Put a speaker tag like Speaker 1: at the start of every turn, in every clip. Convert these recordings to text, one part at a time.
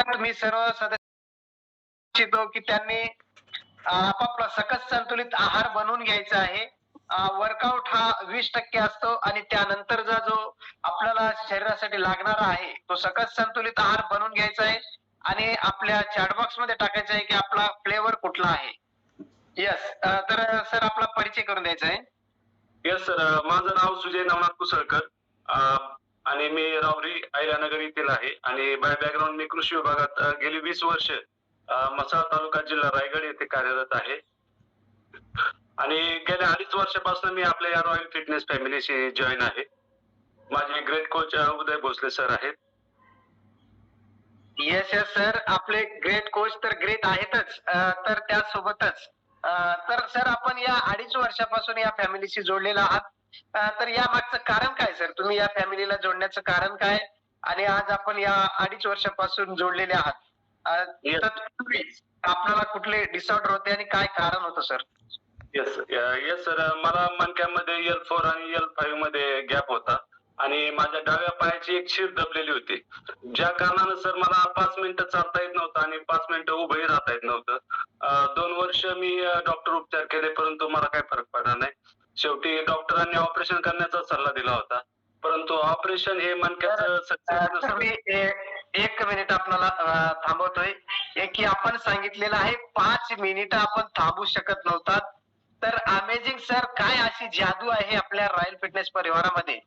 Speaker 1: थोडक्यात मी सर्व सदस्य इच्छितो की त्यांनी आपापला सकस संतुलित आहार बनवून घ्यायचा आहे. वर्कआउट हा वीस टक्के असतो आणि त्यानंतरचा जो आपल्याला शरीरासाठी लागणारा आहे तो सकस संतुलित आहार बनवून घ्यायचा आहे आणि आपल्या चॅटबॉक्समध्ये टाकायचं आहे की आपला फ्लेवर कुठला आहे. येस तर सर आपला परिचय करून द्यायचा आहे.
Speaker 2: येस सर माझं नाव सुजय नवनाथ कुसळकर. अं, आणि मी रावरी अहिल्यानगर येथील आहे. आणि बाय बॅकग्राऊंड मी कृषी विभागात गेली वीस वर्ष मसाळ तालुका जिल्हा रायगड येथे कार्यरत आहे. आणि गेल्या अडीच वर्षापासून मी आपल्या या रॉयल फिटनेस फॅमिलीशी जॉईन आहे. माझे great coach Uday Bhosale sir आहेत.
Speaker 1: येस येस सर आपले ग्रेट कोच तर ग्रेट आहेतच. तर त्यासोबतच तर सर आपण या अडीच वर्षापासून या फॅमिलीशी जोडलेला आहात. तर या मागचं कारण काय सर? तुम्ही या फॅमिलीला जोडण्याचं कारण काय? आणि आज आपण या अडीच वर्षापासून जोडलेले आहात. आपल्याला कुठले डिसऑर्डर होते आणि काय कारण होतं सर?
Speaker 2: येस येस सर मला मणक्यामध्ये एल फोर आणि एल फाईव्हमध्ये गॅप होता. आणि माझ्या डाव्या पायाची एक शिर दबलेली होती. ज्या कारणानं सर मला पाच मिनिटं चालता येत नव्हतं आणि पाच मिनिटं उभंही राहता येत नव्हतं. दोन वर्ष मी डॉक्टर उपचार केले परंतु मला काही फरक पडला नाही. शेवटी डॉक्टरांनी ऑपरेशन करण्याचा सल्ला दिला होता. परंतु ऑपरेशन हे सक्सेस
Speaker 1: मी एक मिनिट आपल्याला थांबवतोय. की आपण सांगितलेलं आहे पाच मिनिटं आपण थांबू शकत नव्हतात. तर अमेझिंग सर काय अशी जादू आहे आपल्या रॉयल फिटनेस परिवारामध्ये?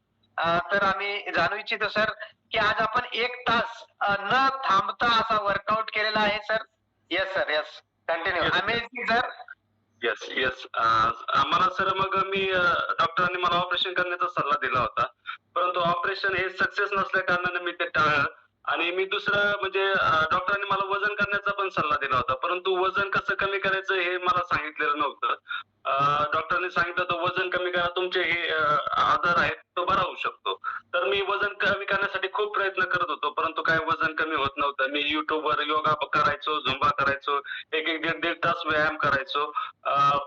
Speaker 1: तर आम्ही जाणू इच्छितो सर की आज आपण एक तास न थांबता असा वर्कआउट केलेला आहे sir yes sir yes continue. Amazing sir
Speaker 2: yes yes uh, आम्हाला सर मग मी uh, डॉक्टरांनी मला ऑपरेशन करण्याचा सल्ला दिला होता. परंतु ऑपरेशन हे सक्सेस नसल्या कारणाने मी ते टाळलं. आणि मी दुसरं म्हणजे uh, डॉक्टरांनी मला वजन करण्याचा पण सल्ला दिला होता. परंतु वजन कसं कमी करायचं हे मला सांगितलेलं नव्हतं. डॉक्टरांनी सांगितलं तर वजन कमी करा तुमचे हे आजार आहेत तो बरा होऊ शकतो. मी वजन कमी करण्यासाठी खूप प्रयत्न करत होतो परंतु काय वजन कमी होत नव्हतं. मी युट्यूबवर योगा करायचो झुंबा करायचो एक एक दीड दीड तास व्यायाम करायचो.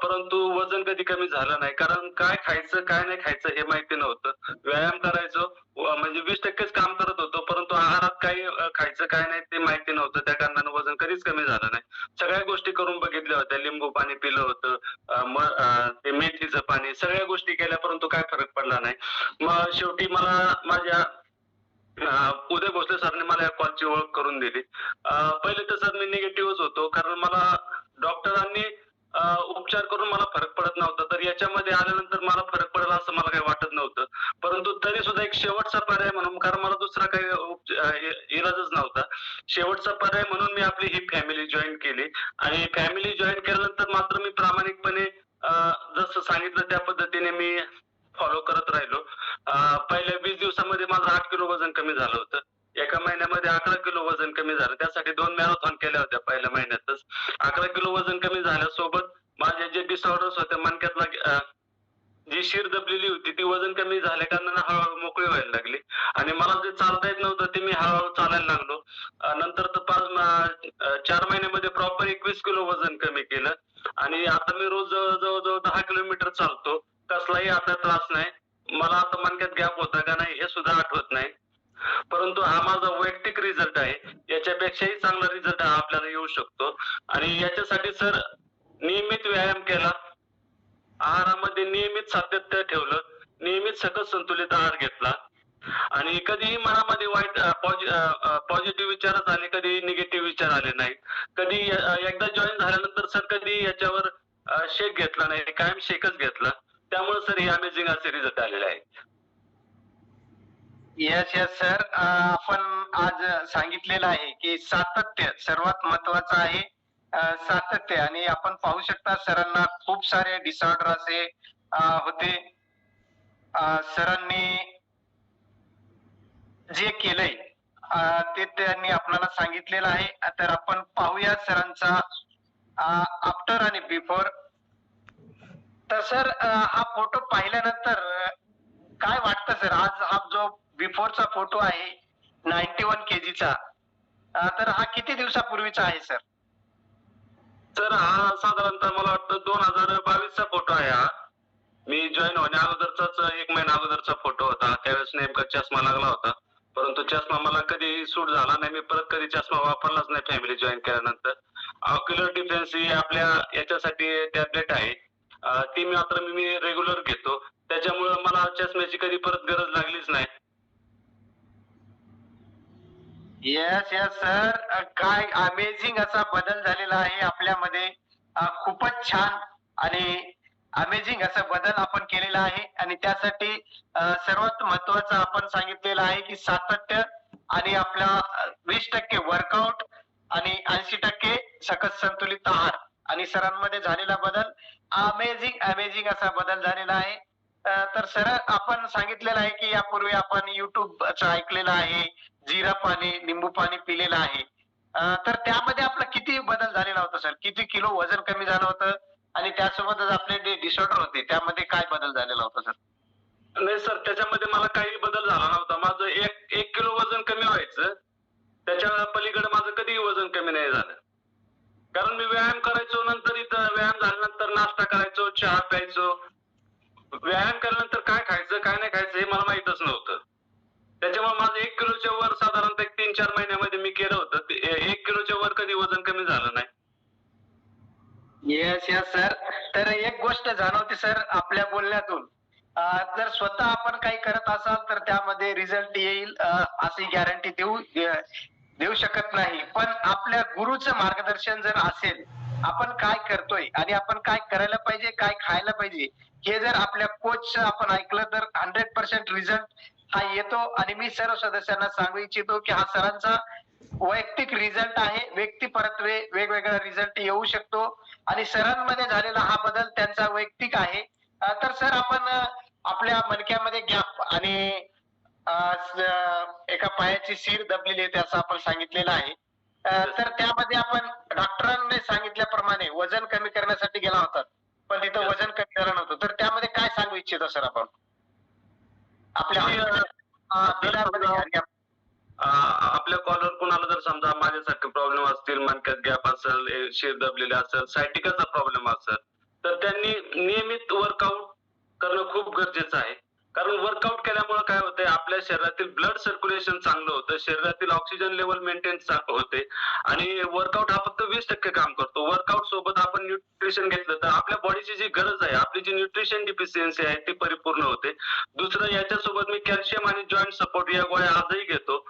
Speaker 2: परंतु वजन कधी कमी झालं नाही. कारण काय खायचं काय नाही खायचं हे माहिती नव्हतं. व्यायाम करायचो म्हणजे वीस टक्केच काम करत होतो परंतु आहारात काही खायचं काय नाही ते माहिती नव्हतं त्या कारणानं वजन कधीच कमी झालं नाही. सगळ्या गोष्टी करून बघितल्या होत्या लिंबू पाणी पिलं होतं मग ते मेथीचं पाणी सगळ्या गोष्टी केल्या परंतु काय फरक पडला नाही. मग शेवटी मला माझ्या उदय भोसले सरने मला या कॉलची ओळख करून दिली. पहिले तर सर मी निगेटिव्हच होतो कारण मला डॉक्टरांनी उपचार करून मला फरक पडत नव्हता. तर याच्यामध्ये आल्यानंतर मला फरक पडेल असं मला काही वाटत नव्हतं. परंतु तरी सुद्धा एक शेवटचा पर्याय म्हणून कारण मला दुसरा काही इलाजच नव्हता. शेवटचा पर्याय म्हणून मी आपली ही फॅमिली जॉईन केली. आणि फॅमिली जॉईन केल्यानंतर मात्र मी प्रामाणिकपणे जसं सांगितलं त्या पद्धतीने मी फॉलो करत राहिलो. पहिल्या वीस दिवसामध्ये माझं आठ किलो वजन कमी झालं होतं. एका महिन्यामध्ये अकरा किलो वजन कमी झालं. त्यासाठी दोन मॅरेथॉन केल्या होत्या पहिल्या महिन्यातच. अकरा किलो वजन कमी झाल्यासोबत माझे जे डिसऑर्डर्स होते मणक्यातला जी शिर दबलेली होती ती वजन कमी झाल्या कारणाने हळूहळू मोकळी व्हायला लागली. आणि मला जे चालता येत नव्हतं ते मी हळूहळू चालायला लागलो. नंतर तर पाच चार महिन्यामध्ये प्रॉपर एकवीस किलो वजन कमी केलं. आणि आता मी रोज जवळ- दहा किलोमीटर चालतो. कसलाही आता त्रास नाही. मला आता मणक्यात गॅप होता का नाही हे सुद्धा आठवत नाही. परंतु हा माझा वैयक्तिक रिझल्ट आहे. याच्यापेक्षाही चांगला रिझल्ट हा आपल्याला येऊ शकतो. आणि याच्यासाठी सर नियमित व्यायाम केला. आहारामध्ये नियमित सातत्य ठेवलं. नियमित सकस संतुलित आहार घेतला. आणि कधीही मनामध्ये वाईट पॉझिटिव्ह विचारच आले कधी निगेटिव्ह विचार आले नाहीत. कधी एकदा जॉईन झाल्यानंतर सर कधी याच्यावर शेक घेतला नाही. कायम शेकच घेतला. त्यामुळे सर हे अमेझिंग असे रिझल्ट आलेले आहेत.
Speaker 1: येस येस सर आपण आज सांगितलेलं आहे की सातत्य सर्वात महत्वाचं आहे. सातत्य आणि आपण पाहू शकता सरांना खूप सारे डिसऑर्डर असे होते. सरांनी जे केलंय ते त्यांनी आपल्याला सांगितलेलं आहे. तर आपण पाहूया सरांचा आफ्टर आणि बिफोर तर सर हा फोटो पाहिल्यानंतर काय वाटतं सर? आज हा जो बिफोरचा फोटो आहे नाईन्टी वन केजीचा तर हा किती दिवसापूर्वीचा आहे सर
Speaker 2: सर हा साधारणतः मला वाटतं दोन हजार बावीसचा फोटो आहे हा. मी जॉईन होण्या अगोदरचाच एक महिना अगोदरचा फोटो होता. त्यावेळेस नेमका चष्मा लागला होता. परंतु चष्मा मला कधी सूट झाला नाही. मी परत कधी चष्मा वापरलाच नाही फॅमिली जॉईन केल्यानंतर. ऑक्युलर डिफेन्स ही आपल्या याच्यासाठी टॅबलेट आहे. ती ती मात्र मी रेग्युलर घेतो. त्याच्यामुळे मला चष्म्याची कधी परत गरज लागलीच नाही.
Speaker 1: येस येस सर काय अमेझिंग असा बदल झालेला आहे आपल्यामध्ये. अ, खूपच छान आणि अमेझिंग असा बदल आपण केलेला आहे. आणि त्यासाठी अ, सर्वात महत्वाचं आपण सांगितलेलं आहे की सातत्य आणि आपला वीस टक्के वर्कआउट आणि ऐंशी टक्के सकस संतुलित आहार आणि सरांमध्ये झालेला बदल अमेझिंग अमेझिंग असा बदल झालेला आहे. अ, तर सर आपण सांगितलेलं आहे की यापूर्वी आपण युट्यूबचं ऐकलेलं आहे. जिरा पाणी लिंबू पाणी पिलेलं आहे. तर त्यामध्ये आपला किती बदल झालेला होता सर? किती किलो वजन कमी झालं होतं? आणि त्यासोबतच आपले जे डिसऑर्डर होते त्यामध्ये काय बदल झालेला होता सर?
Speaker 2: नाही सर त्याच्यामध्ये मला काही बदल झाला नव्हता. माझं एक एक किलो वजन कमी व्हायचं. त्याच्या पलीकडे माझं कधीही वजन कमी नाही झालं. कारण मी व्यायाम करायचो नंतर इथं व्यायाम झाल्यानंतर नाश्ता करायचो चहा प्यायचो व्यायाम केल्यानंतर काय खायचं काय नाही खायचं हे मला माहीतच नव्हतं त्याच्यामुळे माझं एक किलोच्या वर साधारणतः एक तीन चार महिन्यामध्ये मी केलं होतं ते एक किलोच्या वर कधी वजन कमी झालं नाही
Speaker 1: येस येस सर तर एक गोष्ट जाणवते सर आपल्या बोलण्यातून जर स्वतः आपण काही करत असाल तर त्यामध्ये रिझल्ट येईल अशी गॅरंटी देऊ देऊ शकत नाही. पण आपल्या गुरुचं मार्गदर्शन जर असेल आपण काय करतोय आणि आपण काय करायला पाहिजे काय खायला पाहिजे हे जर आपल्या कोच आपण ऐकलं तर हंड्रेड पर्सेंट रिझल्ट हा येतो. आणि मी सर्व सदस्यांना सांगू इच्छितो की हा सरांचा वैयक्तिक रिझल्ट आहे. व्यक्ती परत्वे वेगवेगळा रिझल्ट येऊ शकतो. आणि सरांमध्ये झालेला हा बदल त्यांचा वैयक्तिक आहे. तर सर आपण आपल्या मणक्यामध्ये गॅप आणि एका पायाची सीर दबलेली आहे असं आपण सांगितलेलं आहे. तर त्यामध्ये आपण डॉक्टरांनी सांगितल्याप्रमाणे वजन कमी करण्यासाठी गेला होता. पण तिथं वजन कमी झालं नव्हतं. तर त्यामध्ये काय सांगू इच्छितो सर आपण? आपल्या
Speaker 2: आपल्या कॉलर कोणाला जर समजा माझ्यासारखे प्रॉब्लेम असतील मणक्यात गॅप असेल शेर दबलेले असेल सायटिकाचा प्रॉब्लेम असेल तर त्यांनी नियमित वर्कआउट करणं खूप गरजेचं आहे. कारण वर्कआउट केल्यामुळे काय होते आपल्या शरीरातील ब्लड सर्क्युलेशन चांगलं होतं शरीरातील ऑक्सिजन लेवल मेंटेन होते. आणि वर्कआउट हा फक्त वीस टक्के काम करतो. वर्कआउट सोबत आपण न्यूट्रिशन घेतलं तर आपल्या बॉडीची जी गरज आहे आपली जी न्यूट्रिशन डिफिशियन्सी आहे ती परिपूर्ण होते. दुसरं याच्यासोबत मी कॅल्शियम आणि जॉईंट सपोर्ट या गोळ्या आजही घेतो.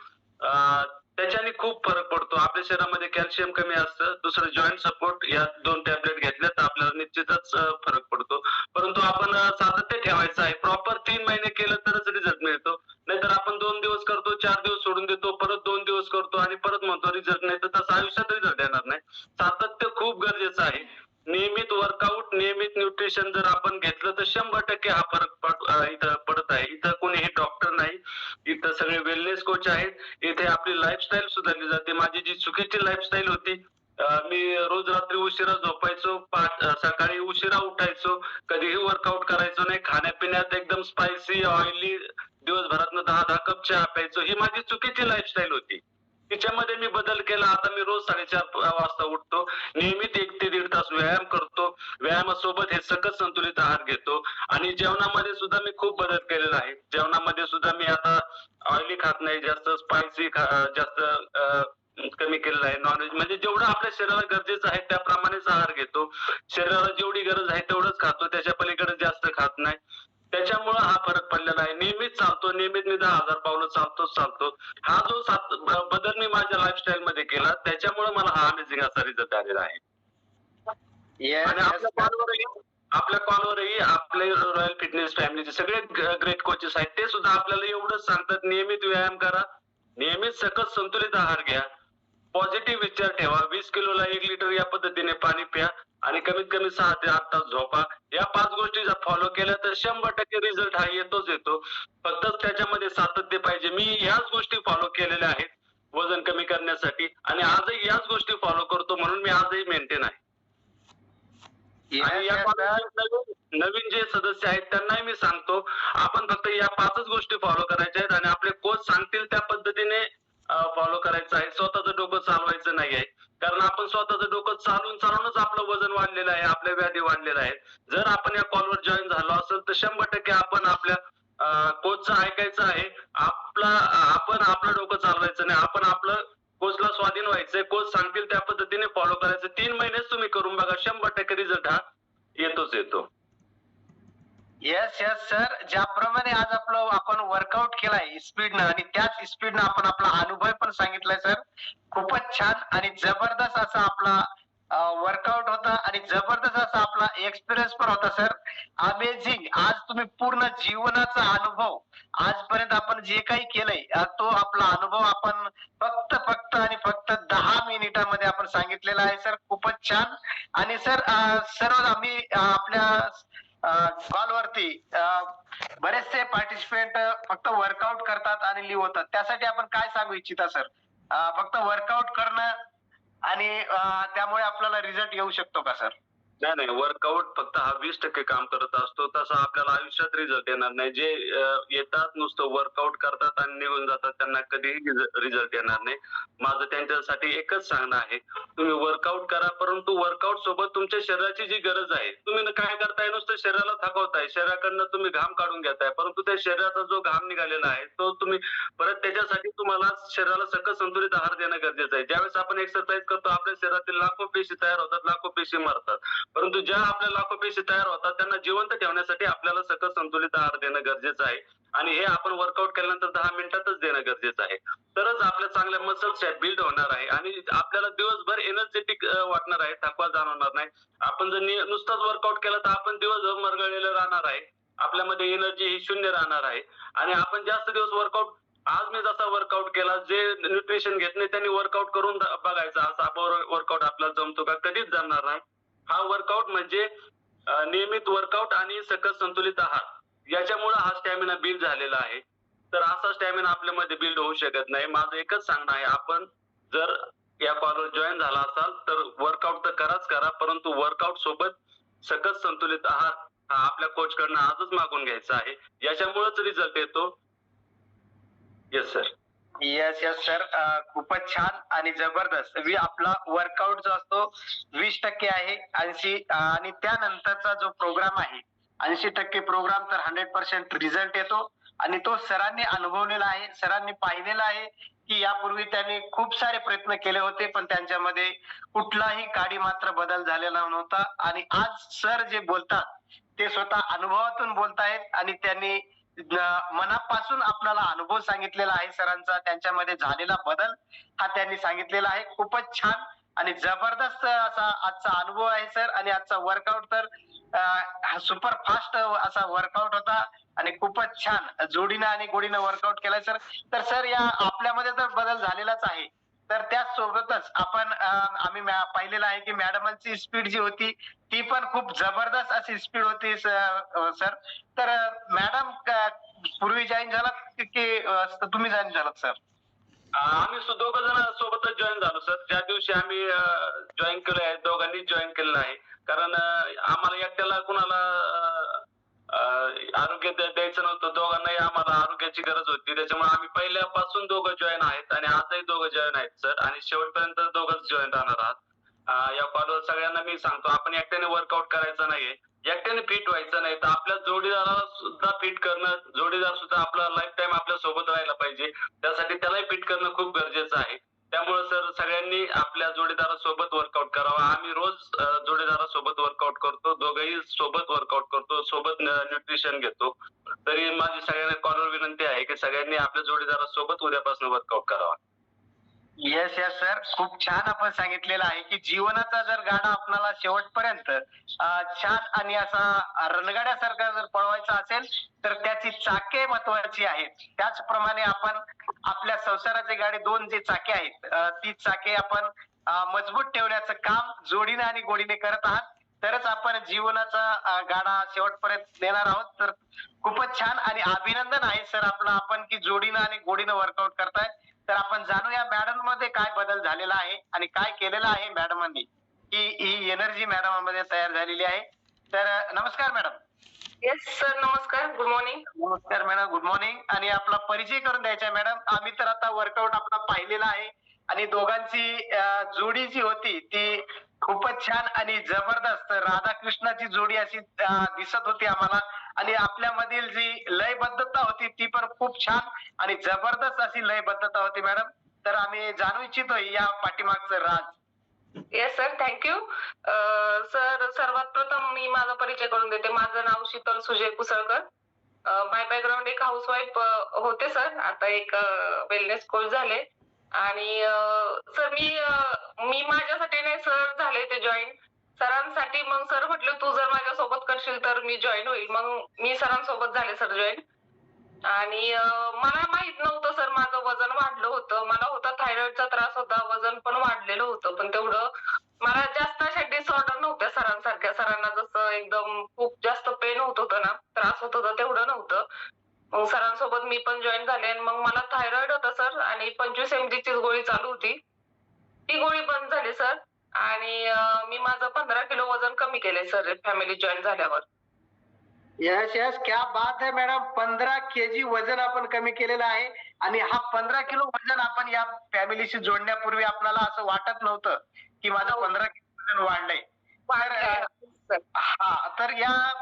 Speaker 2: त्याच्याने खूप फरक पडतो. आपल्या शरीरामध्ये कॅल्शियम कमी असतं. दुसरं जॉईंट सपोर्ट या दोन टॅबलेट घेतल्या तर आपल्याला निश्चितच फरक पडतो. परंतु आपण सातत्य ठेवायचं आहे. प्रॉपर तीन महिने केलं तरच रिझल्ट मिळतो. नाहीतर आपण दोन दिवस करतो चार दिवस सोडून देतो परत दोन दिवस करतो आणि परत म्हणतो रिझल्ट नाही. तर तसं आयुष्यात रिझल्ट येणार नाही. सातत्य खूप गरजेचं आहे. नियमित वर्कआउट नियमित न्यूट्रिशन जर आपण घेतलं तर शंभर टक्के हा फरक इथं पडत आहे. इथं कोणीही डॉक्टर नाही. इथं सगळे वेलनेस कोच आहेत. इथे आपली लाईफस्टाईल सुधारली जाते. माझी जी चुकीची लाईफस्टाईल होती मी रोज रात्री उशिरा झोपायचो पाच सकाळी उशिरा उठायचो कधीही वर्कआउट करायचो नाही. खाण्यापिण्यात एकदम स्पायसी ऑइली दिवसभरातनं दहा दहा कप चहा प्यायचो. ही माझी चुकीची लाईफस्टाईल होती. तिच्यामध्ये मी बदल केला. आता मी रोज साडेचार वाजता उठतो. नियमित एक ते दीड तास व्यायाम करतो. व्यायामासोबत हे सकस संतुलित आहार घेतो. आणि जेवणामध्ये सुद्धा मी खूप बदल केलेला आहे. जेवणामध्ये सुद्धा मी आता ऑइली खात नाही. जास्त स्पायसी जास्त कमी केलेलं आहे. नॉनव्हेज म्हणजे जेवढं आपल्या शरीराला गरजेचं आहे त्याप्रमाणेच आहार घेतो. शरीराला जेवढी गरज आहे तेवढंच खातो. त्याच्या पलीकडे जास्त खात नाही. त्याच्यामुळे हा फरक पडलेला आहे. नियमित चालतो नियमित मी दहा हजार पावलं चालतोच चालतो. हा जो सात बदल मी माझ्या लाईफस्टाईल मध्ये केला त्याच्यामुळे मला हा अमेझिंग असा रिझल्ट आलेला आहे. आणि आपल्या. कॉलवरही आपल्या कॉलवरही आपले रॉयल फिटनेस फॅमिलीचे सगळे ग्रेट कोचेस आहेत. ते सुद्धा आपल्याला एवढंच सांगतात नियमित व्यायाम करा नियमित सकस संतुलित आहार घ्या. पॉझिटिव्ह विचार ठेवा. वीस किलोला एक लिटर या पद्धतीने पाणी प्या आणि कमीत कमी सहा ते आठ तास झोपा. या पाच गोष्टी जर फॉलो केल्या तर शंभर टक्के रिझल्ट हा येतोच येतो. फक्त त्याच्यामध्ये सातत्य पाहिजे. मी ह्याच गोष्टी फॉलो केलेल्या आहेत वजन कमी करण्यासाठी आणि आजही याच गोष्टी फॉलो करतो म्हणून मी आजही मेंटेन आहे. आणि या नवीन जे सदस्य आहेत त्यांनाही मी सांगतो आपण फक्त या पाचच गोष्टी फॉलो करायच्या आहेत आणि आपले कोच सांगतील इत्यादी आपल्या व्याधी आहेत. जर आपण या कॉलवर जॉईन झालो असेल तर शंभर टक्के आपण आपल्या कोचचं ऐकायचं आहे. आपला आपण आपलं डोकं चालवायचं नाही. आपण आपलं कोचला स्वाधीन व्हायचंय. कोच सांगतील त्या पद्धतीने फॉलो करायचं. तीन महिनेच तुम्ही करून बघा. शंभर टक्के रिझल्ट हा येतोच येतो.
Speaker 1: येस येस सर ज्याप्रमाणे आज आपलं आपण वर्कआउट केलाय स्पीडनं आणि त्याच स्पीडनं आपण आपला अनुभव पण सांगितलाय सर खूपच छान आणि जबरदस्त असा आपला जसा आपला एक्सपिरियन्स पण होता सर अमेझिंग आज तुम्ही पूर्ण जीवनाचा अनुभव आजपर्यंत आपण जे काही केलंय तो आपला अनुभव आपण फक्त फक्त आणि फक्त दहा मिनिटामध्ये आपण सांगितलेला आहे सर खूपच छान. आणि सर सर्व आम्ही आपल्या कॉलवरती बरेचसे पार्टिसिपेंट फक्त वर्कआउट करतात आणि लिव्ह होतात. त्यासाठी आपण काय सांगू इच्छिता सर फक्त वर्कआउट करणं आणि त्यामुळे आपल्याला रिझल्ट येऊ शकतो का सर
Speaker 2: नाही नाही. वर्कआउट फक्त हा वीस टक्के काम करत असतो. तसा आपल्याला आयुष्यात रिझल्ट येणार नाही. जे येतात नुसतं वर्कआउट करतात आणि निघून जातात त्यांना कधीही रिझल्ट येणार नाही. माझं त्यांच्यासाठी एकच सांगणं आहे. तुम्ही वर्कआउट करा परंतु वर्कआउट सोबत तुमच्या शरीराची जी गरज आहे तुम्ही काय करताय नुसतं शरीराला थकवताय. शरीराकडनं तुम्ही घाम काढून घेताय परंतु त्या शरीराचा जो घाम निघालेला आहे तो तुम्ही परत त्याच्यासाठी तुम्हाला शरीराला सकस संतुलित आहार देणं गरजेचं आहे. ज्यावेळेस आपण एक्सरसाइज करतो आपल्या शरीरातील लाखो पेशी तयार होतात लाखो पेशी मरतात. परंतु ज्या आपल्या लाखो पेशी तयार होतात त्यांना जिवंत ठेवण्यासाठी आपल्याला सकस संतुलित आहार देणं गरजेचं आहे. आणि हे आपण वर्कआउट केल्यानंतर दहा मिनिटातच देणं गरजेचं आहे. तरच आपल्या चांगल्या मसल्स बिल्ड होणार आहे. आणि आपल्याला दिवसभर एनर्जेटिक वाटणार आहे थकवा जाणवणार नाही. आपण जर नुसताच वर्कआउट केला तर आपण दिवसभर मरगळलेलं राहणार आहे. आपल्यामध्ये एनर्जी ही शून्य राहणार आहे. आणि आपण जास्त दिवस वर्कआउट आज मी जसा वर्कआउट केला जे न्यूट्रिशन घेत नाही त्यांनी वर्कआउट करून बघायचा. असा वर्कआउट आपल्याला जमतो का? कधीच जमणार नाही. हा वर्कआउट म्हणजे नियमित वर्कआउट आणि सकस संतुलित आहार. याच्यामुळे हा स्टॅमिना बिल्ड झालेला आहे. तर असा स्टॅमिना आपल्यामध्ये बिल्ड होऊ शकत नाही. माझं एकच सांगणं आहे आपण जर या कॉलवर जॉईन झाला असाल तर वर्कआउट तर कराच करा परंतु वर्कआउट सोबत सकस संतुलित आहार हा आपल्या कोच कडनं आजच मागून घ्यायचा आहे. याच्यामुळेच रिझल्ट येतो. Yes sir
Speaker 1: yes yes sir खूपच छान आणि जबरदस्त. वी आपला वर्कआउट जो असतो वीस टक्के आहे ऐंशी आणि त्यानंतरचा जो प्रोग्राम आहे ऐंशी टक्के प्रोग्राम तर हंड्रेड पर्सेंट रिझल्ट येतो. आणि तो सरांनी अनुभवलेला आहे सरांनी पाहिलेला आहे की यापूर्वी त्यांनी खूप सारे प्रयत्न केले होते पण त्यांच्यामध्ये कुठलाही काडी मात्र बदल झालेला नव्हता. आणि आज सर जे बोलतात ते स्वतः अनुभवातून बोलतायत आणि त्यांनी मनापासून आपल्याला अनुभव सांगितलेला आहे सरांचा. त्यांच्यामध्ये झालेला बदल हा त्यांनी सांगितलेला आहे. खूपच छान आणि जबरदस्त असा आजचा अनुभव आहे सर. आणि आजचा वर्कआउट तर सुपर फास्ट असा वर्कआउट होता आणि खूपच छान जोडीनं आणि गोडीनं वर्कआउट केलाय सर. तर सर या आपल्यामध्ये तर बदल झालेलाच आहे. तर त्याचसोबतच आपण आम्ही पाहिलेलं आहे की मॅडमांची स्पीड जी होती ती पण खूप जबरदस्त अशी स्पीड होती सर. तर मॅडम पूर्वी जॉईन झालात की- तुम्ही जॉईन झालात सर?
Speaker 2: आम्ही सु- दोघं जण सोबतच जॉईन झालो सर ज्या दिवशी आम्ही जॉईन केलं आहे दोघांनी जॉईन केलेलं आहे कारण अं, आम्हाला एकट्याला कुणाला अं, अं, आरोग्य द्या- द्यायचं नव्हतं. दोघांनाही आम्हाला आरोग्याची गरज होती. त्याच्यामुळे आम्ही पहिल्यापासून दोघं जॉईन आहेत आणि आजही दोघं जॉईन आहेत सर आणि शेवटपर्यंत दोघंच जॉईन राहणार आहात. अं, या कॉलवर सगळ्यांना मी सांगतो आपण एकट्याने वर्कआउट करायचं नाहीये. एकट्याने फिट व्हायचं नाही. तर आपल्या जोडीदाराला सुद्धा फिट करणं जोडीदार सुद्धा आपला लाईफ टाईम आपल्यासोबत राहायला पाहिजे. त्यासाठी त्यालाही फिट करणं खूप गरजेचं आहे. त्यामुळे सर सगळ्यांनी आपल्या जोडीदारासोबत वर्कआउट करावा. आम्ही रोज जोडीदारासोबत वर्कआउट करतो. दोघही सोबत वर्कआउट करतो. सोबत न्यूट्रिशन घेतो. तरी माझी सगळ्यांना कॉलर विनंती आहे की सगळ्यांनी आपल्या जोडीदारासोबत उद्यापासून वर्कआउट करावा.
Speaker 1: येस येस सर खूप छान आपण सांगितलेलं आहे की जीवनाचा जर गाडा आपल्याला शेवटपर्यंत छान आणि असा रणगाड्यासारखा जर पळवायचा असेल तर त्याची चाके महत्वाची आहेत. त्याचप्रमाणे आपण आपल्या संसाराचे गाडी दोन जे चाके आहेत ती चाके आपण मजबूत ठेवण्याचं काम जोडीने आणि गोडीने करत आहात. तरच आपण जीवनाचा गाडा शेवटपर्यंत नेणार आहोत. तर खूपच छान आणि अभिनंदन आहे सर आपलं आपण की जोडीनं आणि गोडीनं वर्कआउट करताय. तर आपण जाणूया मॅडममध्ये काय बदल झालेला आहे आणि काय केलेलं आहे मॅडमांनी की ही एनर्जी मॅडममध्ये तयार झालेली आहे. तर नमस्कार मॅडम
Speaker 3: येस सर नमस्कार. गुड मॉर्निंग
Speaker 1: नमस्कार मॅडम गुड मॉर्निंग आणि आपला परिचय करून द्यायचा मॅडम आम्ही तर आता वर्कआउट आपला पाहिलेला आहे. आणि दोघांची जोडी जी होती ती खूपच छान आणि जबरदस्त. राधाकृष्णाची जोडी अशी दिसत होती आम्हाला. आणि आपल्यामधील जी लयबद्धता होती ती पण खूप छान आणि जबरदस्त अशी लयबद्धता होती मॅडम. तर आम्ही जाणू इच्छितो या पाठीमागचं राज.
Speaker 3: Yes sir thank you sir सर्वात प्रथम मी माझा परिचय करून देते. माझं नाव शीतल सुजय कुसळकर. माय बॅकग्राऊंड एक हाऊसवाईफ होते सर आता एक वेलनेस कोर्स झाले. आणि सर मी मी माझ्यासाठी नाही सर झाले ते जॉईन सरांसाठी मग सर म्हटलं तू जर माझ्यासोबत करशील तर मी जॉईन होईल. मग मी सरांसोबत झाले सर जॉईन आणि मला माहीत नव्हतं सर माझं वजन वाढलं होतं. मला होता थायरॉइडचा त्रास होता वजन पण वाढलेलं होतं. पण तेवढं मला जास्त अशा डिसऑर्डर नव्हत्या सरांसारख्या. सरांना जसं एकदम खूप जास्त पेन होत होतं ना त्रास होत होता तेवढं नव्हतं. मग सरांसोबत मी पण जॉईन झाले आणि मग मला थायरॉइड होता सर. आणि पंचवीस एम ची गोळी चालू होती. ती गोळी बंद झाली सर. आणि अं, मी माझं पंधरा किलो वजन कमी केलंय सर फॅमिली जॉईन झाल्यावर.
Speaker 1: यस यस क्या बात है मॅडम पंधरा केजी वजन आपण कमी केलेलं आहे आणि हा पंधरा किलो वजन आपण या फॅमिलीशी जोडण्यापूर्वी आपल्याला असं वाटत नव्हतं की माझं
Speaker 3: हो.
Speaker 1: पंधरा किलो वजन वाढलंय.
Speaker 3: सर.
Speaker 1: हा तर या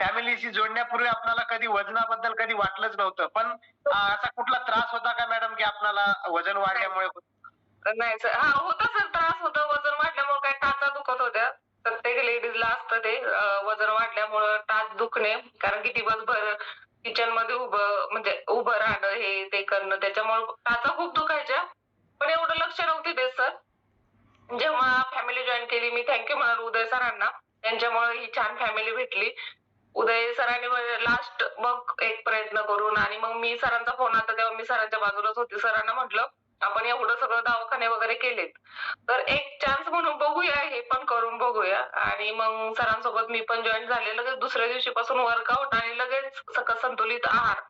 Speaker 1: फॅमिलीशी जोडण्यापूर्वी आपल्याला कधी वजनाबद्दल कधी वाटलंच नव्हतं. पण अं, असा कुठला त्रास होता का मॅडम की आपल्याला वजन वाढल्यामुळे
Speaker 3: नाही सर. हा होता सर त्रास होता. वजन वाढल्यामुळे काय टाचा दुखत होत्या प्रत्येक असतं ते वजन वाढल्यामुळं टाच दुखणे कारण की दिवसभर किचनमध्ये उभं म्हणजे उभं राहणं हे ते करणं त्याच्यामुळे टाचा खूप दुखायच्या पण एवढं लक्ष नव्हती देत सर. जेव्हा फॅमिली जॉईन केली मी थँक्यू म्हणाल उदय सरांना. त्यांच्यामुळे ही छान फॅमिली भेटली. उदय सरांनी लास्ट मग एक प्रयत्न करून आणि मग मी सरांचा फोन आता तेव्हा मी सरांच्या बाजूलाच होते. सरांना म्हटलं आपण एवढं सगळं दवाखाने वगैरे केलेत. तर एक चान्स म्हणून बघूया हे पण करून बघूया. आणि मग सरांसोबत मी पण जॉईन झाले लगेच दुसऱ्या दिवशीपासून वर्कआउट आणि लगेच सकस संतुलित आहार.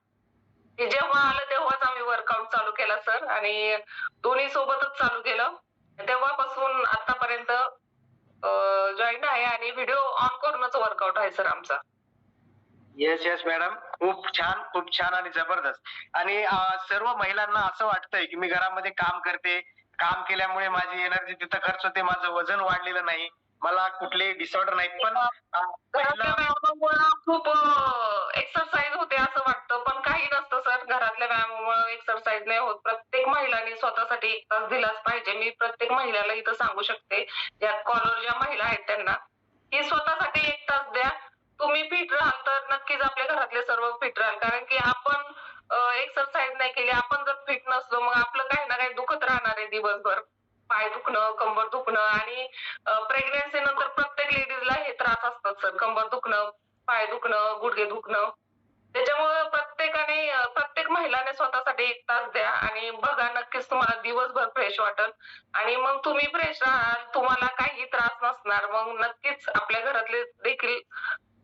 Speaker 3: हे जेव्हा आलं तेव्हाच आम्ही वर्कआउट चालू केला सर. आणि दोन्ही सोबतच चालू केलं. तेव्हापासून आतापर्यंत जॉईन आहे आणि व्हिडिओ ऑन करूनच वर्कआउट आहे सर आमचा.
Speaker 1: येस येस मॅडम खूप छान खूप छान आणि जबरदस्त. आणि सर्व महिलांना असं वाटतंय की मी घरामध्ये काम करते. काम केल्यामुळे माझी एनर्जी तिथं खर्च होते माझं वजन वाढलेलं नाही. मला कुठले डिसऑर्डर नाहीत. पण
Speaker 3: घरातल्या व्यायामामुळे खूप एक्सरसाइज होते असं वाटतं. पण काही नसतं सर घरातल्या व्यायामामुळे एक्सरसाइज नाही होत. प्रत्येक महिलांनी स्वतःसाठी एक तास दिलाच पाहिजे. मी प्रत्येक महिलाला इथं सांगू शकते. या कॉलर ज्या महिला आहेत त्यांना की स्वतःसाठी एक तास द्या. तुम्ही फिट राहाल तर नक्कीच आपल्या घरातले सर्व फिट राहाल कारण की आपण एक्सरसाइज नाही केली आपण जर फिट नसलो मग आपलं काही ना काही दुखत राहणार आहे दिवसभर. पाय दुखणं कंबर दुखणं आणि प्रेग्नन्सी नंतर प्रत्येक लेडीजला हे त्रास असतात सर. कंबर दुखणं पाय दुखणं गुडघे दुखणं. त्याच्यामुळे प्रत्येकाने प्रत्येक महिलाने स्वतःसाठी एक तास द्या आणि बघा नक्कीच तुम्हाला दिवसभर फ्रेश वाटेल. आणि मग तुम्ही फ्रेश राहाल तुम्हाला काही त्रास नसणार. मग नक्कीच आपल्या घरातले देखील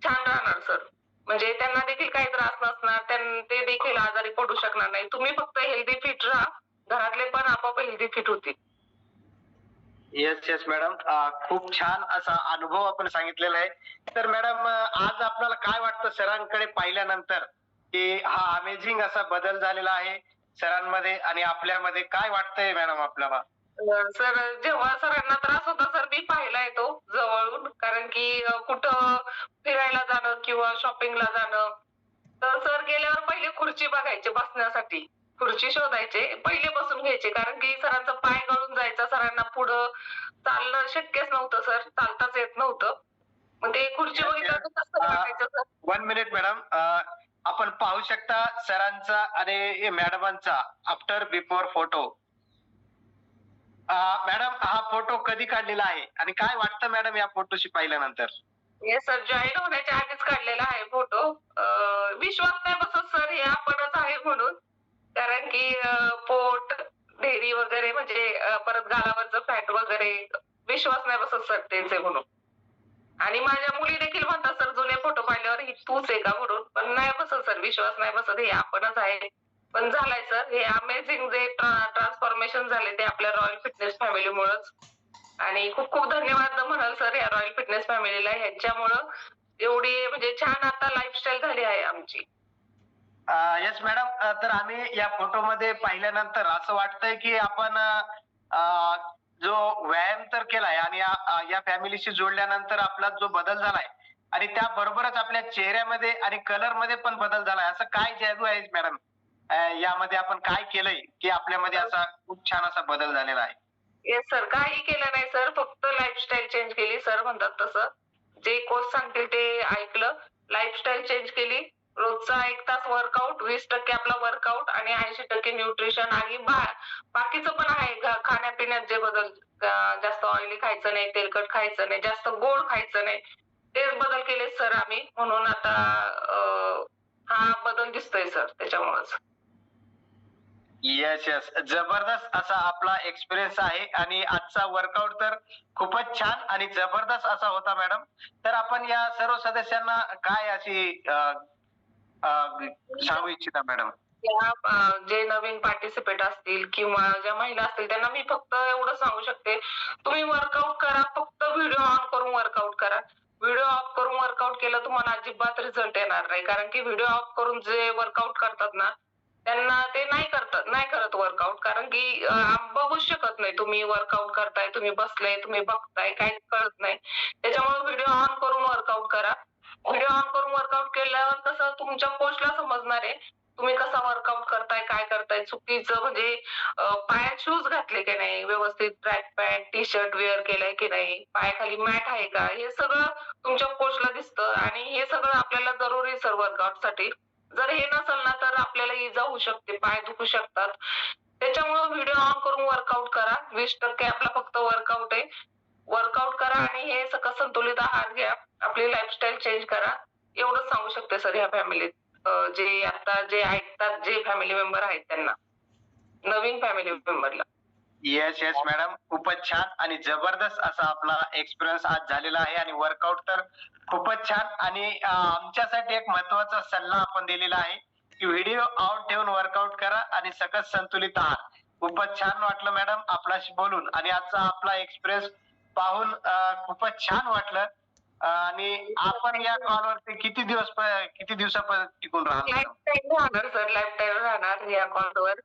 Speaker 3: छान राहणार सर म्हणजे त्यांना देखील काही त्रास नसणार ते देखील आजारी पडू शकणार नाही. तुम्ही फक्त हेल्दी फिट राहा. घरातले पण आपोआप हेल्दी फिट होतील.
Speaker 1: येस येस मॅडम खूप छान असा अनुभव आपण सांगितलेला आहे. तर मॅडम आज आपल्याला काय वाटतं सरांकडे पाहिल्यानंतर? की हा अमेझिंग असा बदल झालेला आहे सरांमध्ये आणि आपल्यामध्ये. काय वाटतंय मॅडम आपल्याला?
Speaker 3: सर जेव्हा सरांना त्रास होता सर मी पाहिलाय तो जवळून. कारण की कुठं फिरायला जाणं किंवा शॉपिंगला जाणं. तर सर गेल्यावर पहिले खुर्ची बघायचे बसण्यासाठी. खुर्ची शोधायचे पहिले बसून घ्यायचे. कारण की सरांचा पाय गळून जायचा सरांना पुढं चालणं शक्यच नव्हतं सर. चालताच येत नव्हतं. मग ते खुर्ची बघितलं तर कसं वाटायचं सर.
Speaker 1: वन मिनिट मॅडम आपण पाहू शकता सरांचा आणि मॅडमांचा आफ्टर बिफोर फोटो मॅडम हा फोटो कधी काढलेला आहे? आणि काय वाटतं मॅडम या फोटोशी पाहिल्यानंतर?
Speaker 3: हे सर जॉईन होण्याच्या आधीच काढलेला आहे फोटो. विश्वास नाही बसत सर हे आपणच आहे म्हणून. कारण की पोट ढेरी वगैरे म्हणजे परत गालावरचं फॅट वगैरे विश्वास नाही बसत सर त्यांचे म्हणून. आणि माझ्या मुली देखील म्हणतात सर जुने फोटो पाहिल्यावर ही तूच आहे का म्हणून. पण नाही बसत सर विश्वास नाही बसत हे आपणच आहे. पण झालाय सर हे अमेझिंग जे ट्रान्सफॉर्मेशन झाले ते आपल्या रॉयल फिटनेस फॅमिलीमुळेच आणि खूप खूप धन्यवाद म्हणाल सर या रॉयल फिटनेस फॅमिलीला ह्यांच्यामुळं एवढी म्हणजे छान आता लाईफस्टाईल झाली आहे आमची.
Speaker 1: येस मॅडम तर आम्ही या फोटोमध्ये पाहिल्यानंतर असं वाटतंय की आपण जो व्यायाम तर केलाय आणि या- फॅमिलीशी जोडल्यानंतर आपला जो बदल झालाय आणि त्याबरोबरच आपल्या चेहऱ्यामध्ये आणि कलरमध्ये पण बदल झालाय. असं काय जादू आहे मॅडम यामध्ये आपण काय केलंय की आपल्यामध्ये असा खूप छान असा बदल झालेला आहे?
Speaker 3: येस सर काही केलं नाही सर फक्त लाईफस्टाईल चेंज केली सर म्हणतात तसं. जे कोर्स सांगतील ते ऐकलं. लाईफस्टाईल चेंज केली. रोजचा एक तास वर्कआउट वीस टक्के आपला वर्कआउट आणि ऐंशी टक्के न्यूट्रिशन आणि बाकीचं पण आहे. खाण्यापिण्यात जे बदल जास्त ऑइली खायचं नाही तेलकट खायचं नाही जास्त गोड खायचं नाही तेच बदल केले सर आम्ही. म्हणून आता हा बदल दिसतोय सर त्याच्यामुळेच.
Speaker 1: येस येस जबरदस्त असा आपला एक्सपिरियन्स आहे. आणि आजचा वर्कआउट तर खूपच छान आणि जबरदस्त असा होता मॅडम तर आपण या सर्व सदस्यांना काय अशी सांगू इच्छिता मॅडम
Speaker 3: जे नवीन पार्टिसिपेट असतील किंवा ज्या महिला असतील त्यांना मी फक्त एवढं सांगू शकते तुम्ही वर्कआउट करा फक्त व्हिडिओ ऑन करून वर्कआउट करा. व्हिडिओ ऑफ करून वर्कआउट केलं तुम्हाला अजिबात रिझल्ट येणार नाही. कारण की व्हिडिओ ऑफ करून जे वर्कआउट करतात ना त्यांना ते नाही करतात नाही करत वर्कआउट कारण की बघूच शकत नाही तुम्ही वर्कआउट करताय तुम्ही बसलाय तुम्ही बघताय काही कळत नाही. त्याच्यामुळे व्हिडिओ ऑन करून वर्कआउट करा. व्हिडिओ ऑन करून वर्कआउट केल्यावर कसं तुमच्या कोचला समजणार आहे तुम्ही कसा वर्कआउट करताय काय करताय. चुकीचं म्हणजे पायात शूज घातले की नाही व्यवस्थित track pant T shirt wear केलाय की नाही पायाखाली मॅट आहे का हे सगळं तुमच्या कोचला दिसतं. आणि हे सगळं आपल्याला जरुरी सर वर्कआउटसाठी. जर हे नसेल ना तर आपल्याला इजा होऊ शकते पाय दुखू शकतात. त्याच्यामुळे व्हिडिओ ऑन करून वर्कआउट करा. वीस टक्के आपला फक्त वर्कआउट आहे. वर्कआउट करा आणि हे सगळं संतुलित आहार घ्या. आपली लाईफस्टाईल चेंज करा. एवढंच सांगू शकते सर ह्या फॅमिलीत जे आता जे ऐकतात जे फॅमिली मेंबर आहेत त्यांना. नवीन फॅमिली मेंबरला
Speaker 1: येस येस मॅडम खूपच छान आणि जबरदस्त असा आपला एक्सपिरियन्स आज झालेला आहे आणि वर्कआउट तर खूपच छान. आणि आमच्यासाठी एक महत्त्वाचा सल्ला आपण दिलेला आहे की व्हिडिओ आउट ठेवून वर्कआउट करा आणि सकस संतुलित आहार. खूपच छान वाटलं मॅडम आपल्याशी बोलून आणि आजचा आपला एक्सपिरियन्स पाहून खूपच छान वाटलं. आणि आपण या कॉलवरती किती दिवस किती दिवसापर्यंत टिकून राहणार?
Speaker 3: सर लाईफ टाईम राहणार या कॉलवर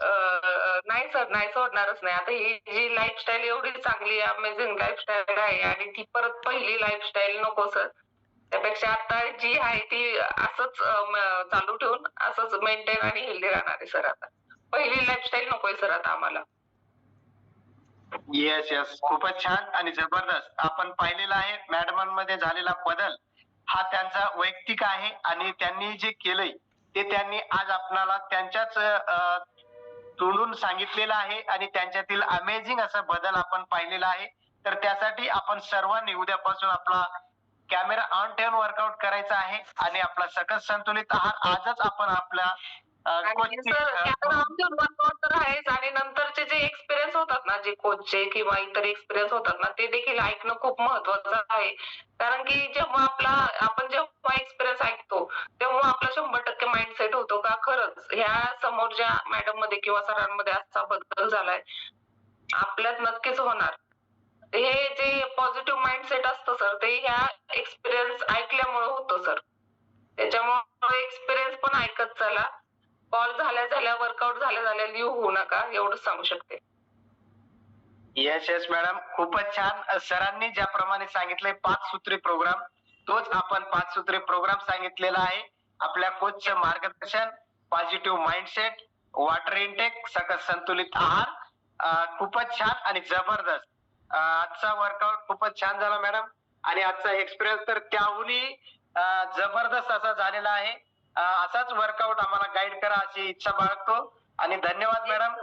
Speaker 3: नाही सर नाही सोडणारच नाही. आता ही जी लाईफस्टाईल एवढी चांगली अमेझिंग लाईफस्टाईल आहे आणि ती परत पहिली लाईफस्टाईल नको सर. त्यापेक्षा आता जी आहे ती असंच चालू ठेवून असंच मेंटेन आणि हेल्दी राहणार आहे सर आता. पहिली लाईफस्टाईल नकोय सर आता आम्हाला.
Speaker 1: येस येस खूपच छान आणि जबरदस्त. आपण पाहिलेला आहे मॅडमांमध्ये झालेला बदल हा त्यांचा वैयक्तिक आहे आणि त्यांनी जे केलंय ते त्यांनी आज आपणाला त्यांच्याच तोंडून सांगितलेलं आहे आणि त्यांच्यातील अमेझिंग असा बदल आपण पाहिलेला आहे. तर त्यासाठी आपण सर्वांनी उद्यापासून आपला कॅमेरा ऑन ठेवून वर्कआउट करायचा आहे. आणि आपला सकस संतुलित आहार आजच आपण आपल्या
Speaker 3: आहेच. आणि नंतरचे जे एक्सपिरियन्स होतात ना जे कोचचे किंवा इतर एक्सपिरियन्स होतात ना ते देखील ऐकणं खूप महत्वाचं आहे. कारण की जेव्हा आपला आपण जेव्हा एक्सपिरियन्स ऐकतो तेव्हा आपला शंभर टक्के माइंडसेट होतो का खरंच ह्या समोरच्या मॅडममध्ये किंवा सरांमध्ये असा बदल झालाय आपल्यात नक्कीच होणार. हे जे पॉझिटिव्ह माइंडसेट असतं सर ते ह्या एक्सपिरियन्स ऐकल्यामुळे होतं सर त्याच्यामुळे एक्सपिरियन्स पण ऐकत चला. कॉल झाल्या झाल्या वर्कआउट झाल्या झाल्या लिव्ह होऊ नका एवढं सांगू शकते.
Speaker 1: येस येस मॅडम खूपच छान. सरांनी ज्याप्रमाणे सांगितले पाच सूत्री प्रोग्राम तोच आपण पाच सूत्री प्रोग्राम सांगितलेला आहे. आपल्या कोचचं मार्गदर्शन पॉझिटिव्ह माइंडसेट वॉटर इनटेक सकस संतुलित आहार. खूपच छान आणि जबरदस्त. आजचा वर्कआउट खूपच छान झाला मॅडम आणि आजचा एक्सपिरियन्स तर त्याहूनही जबरदस्त असा झालेला आहे. असाच वर्कआउट आम्हाला गाईड करा अशी इच्छा बाळगतो. आणि धन्यवाद मॅडम